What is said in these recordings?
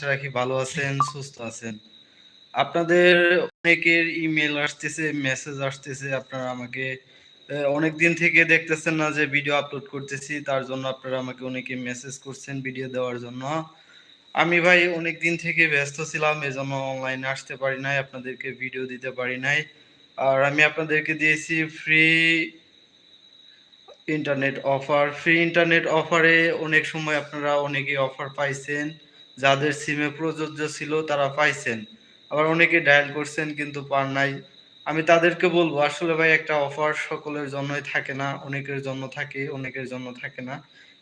আশা রাখি ভালো আছেন, সুস্থ আছেন। আপনাদের অনেকের ইমেল আসতেছে মেসেজ আসতেছে, আপনারা আমাকে অনেক দিন থেকে দেখতেছেন না যে ভিডিও আপলোড করতেছি, তার জন্য আপনারা আমাকে অনেকে মেসেজ করছেন ভিডিও দেওয়ার জন্য। আমি ভাই অনেক দিন থেকে ব্যস্ত ছিলাম, এজন্য অনলাইনে আসতে পারি নাই, আপনাদেরকে ভিডিও দিতে পারি নাই। আর আমি আপনাদেরকে দিয়েছি free internet offer free internet অফারে অনেক সময় আপনারা অনেকে অফার পাইছেন। যাদের সিমে প্রযোজ্য ছিল তারা পাইছেন। আবার অনেকে ডায়াল করছেন কিন্তু পার নাই। আমি তাদেরকে বলব, আসলে ভাই, একটা অফার সকলের জন্যই থাকে না, অনেকের জন্য থাকে, অনেকের জন্য থাকে না।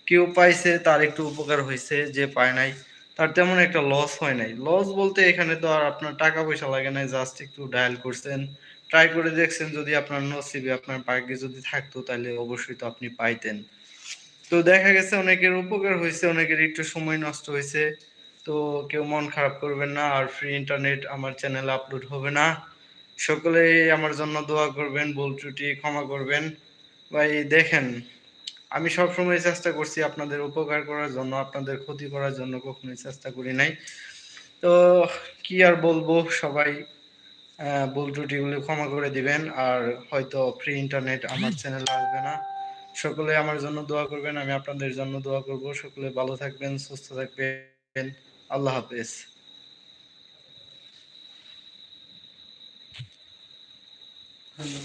কেউ পাইছে, তার একটু উপকার হয়েছে যে পায় নাই, তার তেমন একটা লস হয় নাই। লস বলতে এখানে তো আর আপনার টাকা পয়সা লাগে নাই জাস্ট একটু ডায়াল করছেন। ট্রাই করে দেখছেন, যদি আপনার নসিবে, আপনার ভাগ্যে যদি থাকতো, তাহলে অবশ্যই তো আপনি পাইতেন। তো দেখা গেছে, অনেকের উপকার হয়েছে অনেকের একটু সময় নষ্ট হয়েছে তো কেউ মন খারাপ করবেন না, আর ফ্রি ইন্টারনেট আমার চ্যানেলে আপলোড হবে না। সকলে আমার জন্য দোয়া করবেন, ভুল ত্রুটি ক্ষমা করবেন। ভাই, দেখেন, আমি সব সময় চেষ্টা করছি আপনাদের উপকার করার জন্য, আপনাদের ক্ষতি করার জন্য কখনোই চেষ্টা করি নাই। তো কি আর বলব, সবাই ভুল ত্রুটিগুলি ক্ষমা করে দিবেন, আর হয়তো ফ্রি ইন্টারনেট আমার চ্যানেলে আসবে না। সকলে আমার জন্য দোয়া করবেন, আমি আপনাদের জন্য দোয়া করব। সকলে ভালো থাকবেন, সুস্থ থাকবেন। আল্লাহ হাফেজ। হ্যালো।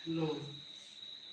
হ্যালো।